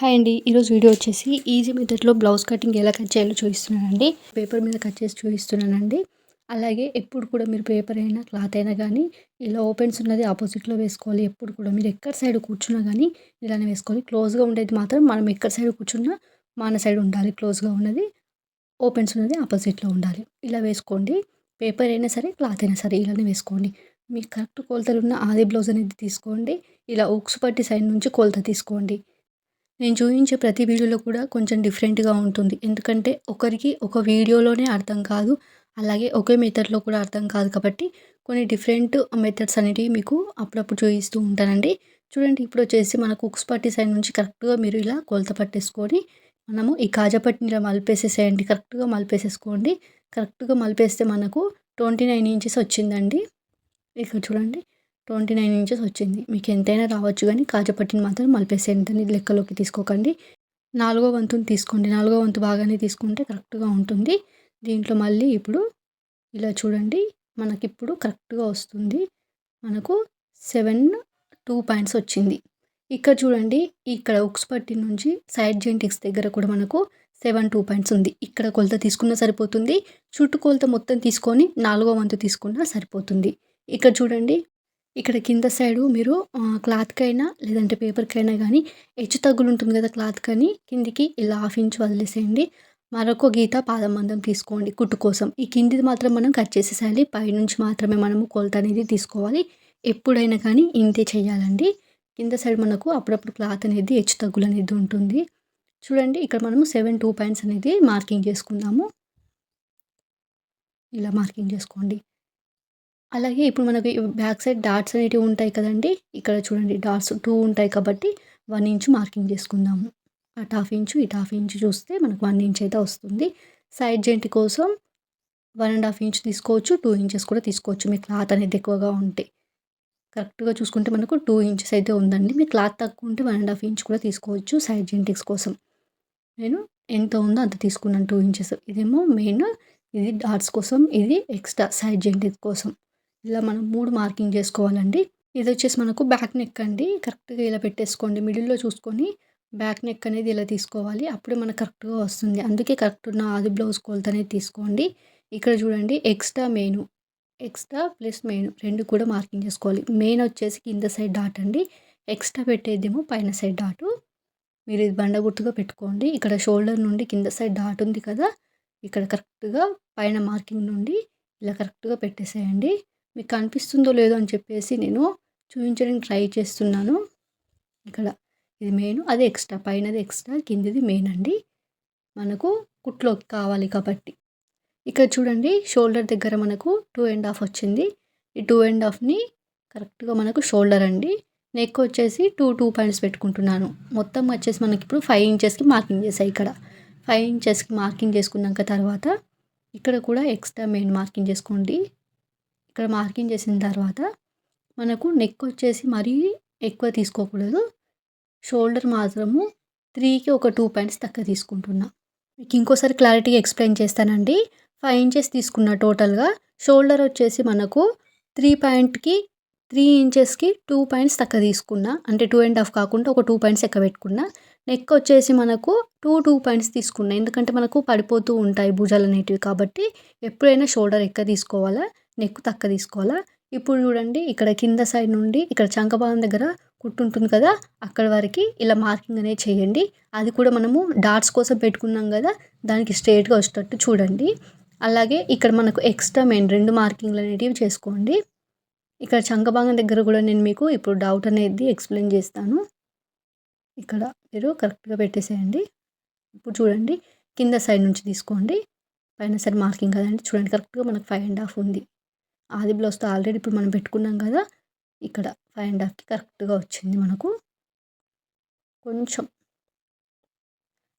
Hi అండి. ఈరోజు video వచ్చేసి ఈజీ మెథడ్లో బ్లౌజ్ కటింగ్ ఎలా కట్ చేయాలో చూపిస్తున్నానండి. పేపర్ మీద కట్ చేసి చూపిస్తున్నానండి. అలాగే ఎప్పుడు కూడా మీరు పేపర్ అయినా క్లాత్ అయినా కానీ ఇలా ఓపెన్స్ ఉన్నది ఆపోజిట్లో వేసుకోవాలి. ఎప్పుడు కూడా మీరు ఎక్కడ సైడ్ కూర్చున్నా కానీ ఇలానే వేసుకోవాలి. క్లోజ్గా ఉండేది మాత్రం మనం ఎక్కడ సైడ్ కూర్చున్నా మన సైడ్ ఉండాలి. క్లోజ్గా ఉన్నది ఓపెన్స్ ఉన్నది ఆపోజిట్లో ఉండాలి. ఇలా వేసుకోండి. పేపర్ అయినా సరే క్లాత్ అయినా సరే ఇలానే వేసుకోండి. మీకు కరెక్ట్ కొలతలు ఉన్న ఆది బ్లౌజ్ అనేది తీసుకోండి. ఇలా ఉక్స్ పట్టి సైడ్ నుంచి కొలత తీసుకోండి. నేను చూపించే ప్రతి వీడియోలో కూడా కొంచెం డిఫరెంట్గా ఉంటుంది. ఎందుకంటే ఒకరికి ఒక వీడియోలోనే అర్థం కాదు. అలాగే ఒకే మెథడ్లో కూడా అర్థం కాదు కాబట్టి కొన్ని డిఫరెంట్ మెథడ్స్ అనేటివి మీకు అప్పుడప్పుడు చూపిస్తూ ఉంటానండి. చూడండి ఇప్పుడు వచ్చేసి మన కుక్స్ పట్టి సైడ్ నుంచి కరెక్ట్గా మీరు ఇలా కొలత పట్టేసుకొని మనము ఈ కాజపట్టిని ఇలా మలిపేసేసేయండి కరెక్ట్గా మలిపేసేసుకోండి. కరెక్ట్గా మలిపేస్తే మనకు ట్వంటీ నైన్ ఇంచెస్ వచ్చిందండి. ఇక్కడ చూడండి. ట్వంటీ నైన్ ఇంచెస్ వచ్చింది. మీకు ఎంతైనా రావచ్చు కానీ కాజపట్టిని మాత్రం మలిపేసేయండి లెక్కలోకి తీసుకోకండి. నాలుగో వంతుని తీసుకోండి. నాలుగో వంతు బాగానే తీసుకుంటే కరెక్ట్గా ఉంటుంది. దీంట్లో మళ్ళీ ఇప్పుడు ఇలా చూడండి. మనకి ఇప్పుడు కరెక్ట్గా వస్తుంది. మనకు సెవెన్ టూ పాయింట్స్ వచ్చింది. ఇక్కడ చూడండి. ఇక్కడ ఉక్స్ పట్టి నుంచి సైడ్ జెంటిక్స్ దగ్గర కూడా మనకు సెవెన్ టూ పాయింట్స్ ఉంది. ఇక్కడ కొలత తీసుకున్నా సరిపోతుంది. చుట్టూ కొలత మొత్తం తీసుకొని నాలుగో వంతు తీసుకున్నా సరిపోతుంది. ఇక్కడ చూడండి. ఇక్కడ కింద సైడు మీరు క్లాత్కైనా లేదంటే పేపర్కైనా కానీ హెచ్చు తగ్గులు ఉంటుంది కదా క్లాత్ కానీ కిందికి ఇలా హాఫ్ ఇంచ్ వదిలేసేయండి. మరొక గీత పాదం మందం తీసుకోండి కుట్టు కోసం. ఈ కిందిది మాత్రం మనం కట్ చేసేసేయాలి. పైనుంచి మాత్రమే మనము కొలత అనేది తీసుకోవాలి. ఎప్పుడైనా కానీ ఇంతే చేయాలండి. కింద సైడ్ మనకు అప్పుడప్పుడు క్లాత్ అనేది హెచ్చు తగ్గులు అనేది ఉంటుంది. చూడండి ఇక్కడ మనము సెవెన్ టూ పాయింట్స్ అనేది మార్కింగ్ చేసుకుందాము. ఇలా మార్కింగ్ చేసుకోండి. అలాగే ఇప్పుడు మనకి బ్యాక్ సైడ్ డాట్స్ అనేటివి ఉంటాయి కదండి. ఇక్కడ చూడండి డాట్స్ టూ ఉంటాయి కాబట్టి వన్ ఇంచ్ మార్కింగ్ చేసుకుందాము. అటు హాఫ్ ఇంచు ఇటు హాఫ్ ఇంచు చూస్తే మనకు వన్ ఇంచ్ అయితే వస్తుంది. సైడ్ జెంట్ కోసం వన్ అండ్ హాఫ్ ఇంచ్ తీసుకోవచ్చు టూ ఇంచెస్ కూడా తీసుకోవచ్చు. మీ క్లాత్ అనేది ఎక్కువగా ఉంటే. కరెక్ట్గా చూసుకుంటే మనకు టూ ఇంచెస్ అయితే ఉందండి. మీ క్లాత్ తక్కువ ఉంటే వన్ అండ్ హాఫ్ ఇంచ్ కూడా తీసుకోవచ్చు సైడ్ జెంటిక్స్ కోసం. నేను ఎంత ఉందో అంత తీసుకున్నాను టూ ఇంచెస్. ఇదేమో మెయిన్ ఇది డాట్స్ కోసం ఇది ఎక్స్ట్రా సైడ్ జెంటిక్స్ కోసం. ఇలా మనం మూడు మార్కింగ్ చేసుకోవాలండి. ఇది వచ్చేసి మనకు బ్యాక్ నెక్ అండి. కరెక్ట్గా ఇలా పెట్టేసుకోండి. మిడిల్లో చూసుకొని బ్యాక్ నెక్ అనేది ఇలా తీసుకోవాలి. అప్పుడే మనకు కరెక్ట్గా వస్తుంది. అందుకే కరెక్ట్ ఉన్న ఆది బ్లౌజ్ కొలత అనేది తీసుకోండి. ఇక్కడ చూడండి extra main extra plus main రెండు కూడా మార్కింగ్ చేసుకోవాలి. మెయిన్ వచ్చేసి కింద సైడ్ డాట్ అండి. ఎక్స్ట్రా పెట్టేదేమో పైన సైడ్ డాటు. మీరు ఇది బండ గుర్తుగా పెట్టుకోండి. ఇక్కడ షోల్డర్ నుండి కింద సైడ్ డాట్ ఉంది కదా ఇక్కడ కరెక్ట్గా పైన మార్కింగ్ నుండి ఇలా కరెక్ట్గా పెట్టేసేయండి. మీకు కనిపిస్తుందో లేదో అని చెప్పేసి నేను చూపించడానికి ట్రై చేస్తున్నాను. ఇక్కడ ఇది మెయిన్ అది ఎక్స్ట్రా పైనది ఎక్స్ట్రా కిందిది మెయిన్ అండి. మనకు కుట్లోకి కావాలి కాబట్టి. ఇక్కడ చూడండి షోల్డర్ దగ్గర మనకు టూ అండ్ హాఫ్ వచ్చింది. ఈ టూ అండ్ హాఫ్ని కరెక్ట్గా మనకు షోల్డర్ అండి. నెక్ వచ్చేసి టూ టూ పాయింట్స్ పెట్టుకుంటున్నాను. మొత్తం వచ్చేసి మనకి ఇప్పుడు ఫైవ్ ఇంచెస్కి మార్కింగ్ చేసాయి ఇక్కడ. ఫైవ్ ఇంచెస్కి మార్కింగ్ చేసుకున్నాక తర్వాత ఇక్కడ కూడా ఎక్స్ట్రా మెయిన్ మార్కింగ్ చేసుకోండి. ఇక్కడ మార్కింగ్ చేసిన తర్వాత మనకు నెక్ వచ్చేసి మరీ ఎక్కువ తీసుకోకూడదు. షోల్డర్ మాత్రము త్రీకి ఒక టూ పాయింట్స్ తక్కువ తీసుకుంటున్నా. మీకు ఇంకోసారి క్లారిటీగా ఎక్స్ప్లెయిన్ చేస్తానండి. ఫైవ్ ఇంచెస్ తీసుకున్న టోటల్గా షోల్డర్ వచ్చేసి మనకు త్రీ పాయింట్కి త్రీ ఇంచెస్కి టూ పాయింట్స్ తక్కువ తీసుకున్నా. అంటే టూ అండ్ హాఫ్ కాకుండా ఒక టూ పాయింట్స్ ఎక్కువ పెట్టుకున్నా. నెక్ వచ్చేసి మనకు టూ టూ పాయింట్స్ తీసుకున్నా. ఎందుకంటే మనకు పడిపోతూ ఉంటాయి భుజాలు అనేటివి కాబట్టి ఎప్పుడైనా షోల్డర్ ఎక్కువ తీసుకోవాలా? నెక్ తక్కువ తీసుకోవాలా? ఇప్పుడు చూడండి ఇక్కడ కింద సైడ్ నుండి ఇక్కడ చంకభాగం దగ్గర కుట్టు ఉంటుంది కదా అక్కడ వరకు ఇలా మార్కింగ్ అనేది చేయండి. అది కూడా మనము డాట్స్ కోసం పెట్టుకున్నాం కదా దానికి స్ట్రేట్గా వచ్చేటట్టు చూడండి. అలాగే ఇక్కడ మనకు ఎక్స్ట్రా మెయిన్ రెండు మార్కింగ్లు అనేటివి చేసుకోండి. ఇక్కడ చంకభాగం దగ్గర కూడా నేను మీకు ఇప్పుడు డౌట్ అనేది ఎక్స్ప్లెయిన్ చేస్తాను. ఇక్కడ మీరు కరెక్ట్గా పెట్టేసేయండి. ఇప్పుడు చూడండి కింద సైడ్ నుంచి తీసుకోండి. పైన సైడ్ మార్కింగ్ కదండి చూడండి కరెక్ట్గా మనకు ఫైవ్ అండ్ హాఫ్ ఉంది. ఆది బ్లౌజ్తో ఆల్రెడీ ఇప్పుడు మనం పెట్టుకున్నాం కదా ఇక్కడ ఫైవ్ అండ్ హాఫ్కి కరెక్ట్గా వచ్చింది మనకు. కొంచెం.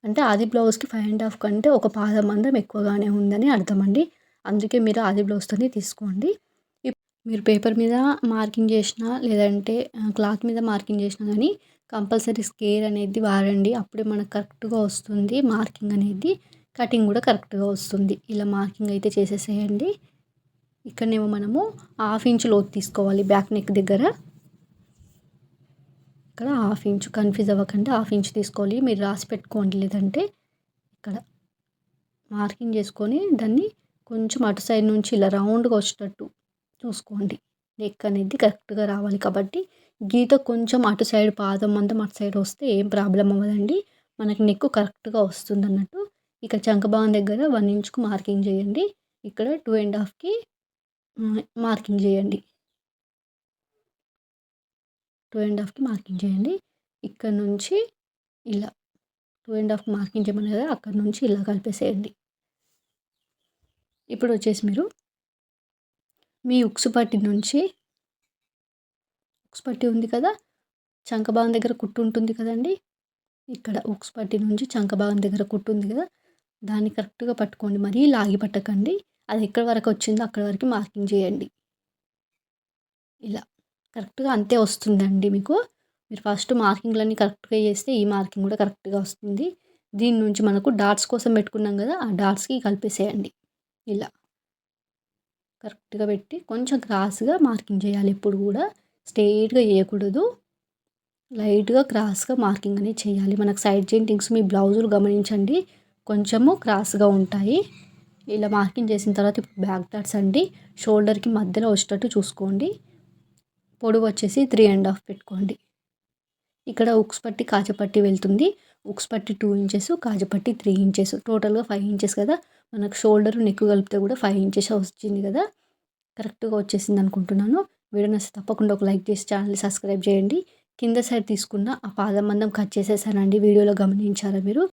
అంటే ఆది బ్లౌజ్కి ఫైవ్ అండ్ హాఫ్ కంటే ఒక పాదం మందం ఎక్కువగానే ఉందని అర్థం అండి అందుకే మీరు ఆది బ్లౌజ్తోనే తీసుకోండి. మీరు పేపర్ మీద మార్కింగ్ చేసినా లేదంటే క్లాత్ మీద మార్కింగ్ చేసినా కానీ కంపల్సరీ స్కేర్ అనేది వాడండి. అప్పుడే మనకు కరెక్ట్గా వస్తుంది మార్కింగ్ అనేది. కటింగ్ కూడా కరెక్ట్గా వస్తుంది. ఇలా మార్కింగ్ అయితే చేసేసేయండి. ఇక్కడనేమో మనము హాఫ్ ఇంచ్ లోతు తీసుకోవాలి బ్యాక్ నెక్ దగ్గర. ఇక్కడ హాఫ్ ఇంచ్ కన్ఫ్యూజ్ అవ్వకుండా హాఫ్ ఇంచ్ తీసుకోవాలి. మీరు రాసి పెట్టుకోండి లేదంటే ఇక్కడ మార్కింగ్ చేసుకొని దాన్ని కొంచెం అటు సైడ్ నుంచి ఇలా రౌండ్గా వచ్చేటట్టు చూసుకోండి. నెక్ అనేది కరెక్ట్గా రావాలి కాబట్టి గీత కొంచెం అటు సైడ్ పాదం అంతా అటు సైడ్ వస్తే ఏం ప్రాబ్లం అవ్వదండి. మనకి నెక్ కరెక్ట్గా వస్తుంది అన్నట్టు ఇక్కడ చంకభావం దగ్గర వన్ ఇంచ్కు మార్కింగ్ చేయండి. ఇక్కడ టూ అండ్ హాఫ్కి మార్కింగ్ చేయండి. టూ అండ్ హాఫ్కి మార్కింగ్ చేయండి. ఇక్కడ నుంచి ఇలా. టూ అండ్ హాఫ్ మార్కింగ్ చేయమని కదా అక్కడ నుంచి ఇలా కలిపేసేయండి. ఇప్పుడు వచ్చేసి మీరు మీ ఉక్సు పట్టి నుంచి ఉక్స్ పట్టి ఉంది కదా చంకభాగం దగ్గర కుట్టు ఉంటుంది కదండి. ఇక్కడ ఉక్స్ పట్టి నుంచి చంకభాగం దగ్గర కుట్టు ఉంది కదా దాన్ని కరెక్ట్గా పట్టుకోండి. మరీ లాగి పట్టకండి. అది ఎక్కడి వరకు వచ్చిందో అక్కడి వరకు మార్కింగ్ చేయండి. ఇలా. కరెక్ట్గా అంతే వస్తుందండి మీకు. మీరు ఫస్ట్ మార్కింగ్లన్నీ కరెక్ట్గా చేస్తే ఈ మార్కింగ్ కూడా కరెక్ట్గా వస్తుంది. దీని నుంచి మనకు డాట్స్ కోసం పెట్టుకున్నాం కదా ఆ డాట్స్కి కలిపేసేయండి. ఇలా. కరెక్ట్గా పెట్టి కొంచెం క్రాస్గా మార్కింగ్ చేయాలి ఎప్పుడు కూడా. స్ట్రెయిట్గా చేయకూడదు. లైట్గా క్రాస్గా మార్కింగ్ అనేది చేయాలి. మనకు సైడ్ జెయింటింగ్స్ మీ బ్లౌజులు గమనించండి. కొంచెము క్రాస్గా ఉంటాయి. ఇలా మార్కింగ్ చేసిన తర్వాత ఇప్పుడు బ్యాక్ డాట్స్ అండి. షోల్డర్కి మధ్యలో వచ్చేటట్టు చూసుకోండి. పొడవు వచ్చేసి త్రీ అండ్ హాఫ్ పెట్టుకోండి. ఇక్కడ ఉక్స్ పట్టి కాజపట్టి వెళ్తుంది. ఉక్స్ పట్టి టూ ఇంచెస్ కాజపట్టి త్రీ ఇంచెస్ టోటల్గా ఫైవ్ ఇంచెస్ కదా. మనకు షోల్డర్ నెక్ కలిపితే కూడా ఫైవ్ ఇంచెస్ వచ్చింది కదా. కరెక్ట్గా వచ్చేసింది అనుకుంటున్నాను. వీడియో నచ్చితే తప్పకుండా ఒక లైక్ చేసి ఛానల్ సబ్స్క్రైబ్ చేయండి. కింద సైడ్ తీసుకున్న ఆ పాదం మందం కట్ చేసేసానండి. వీడియోలో గమనించారా మీరు?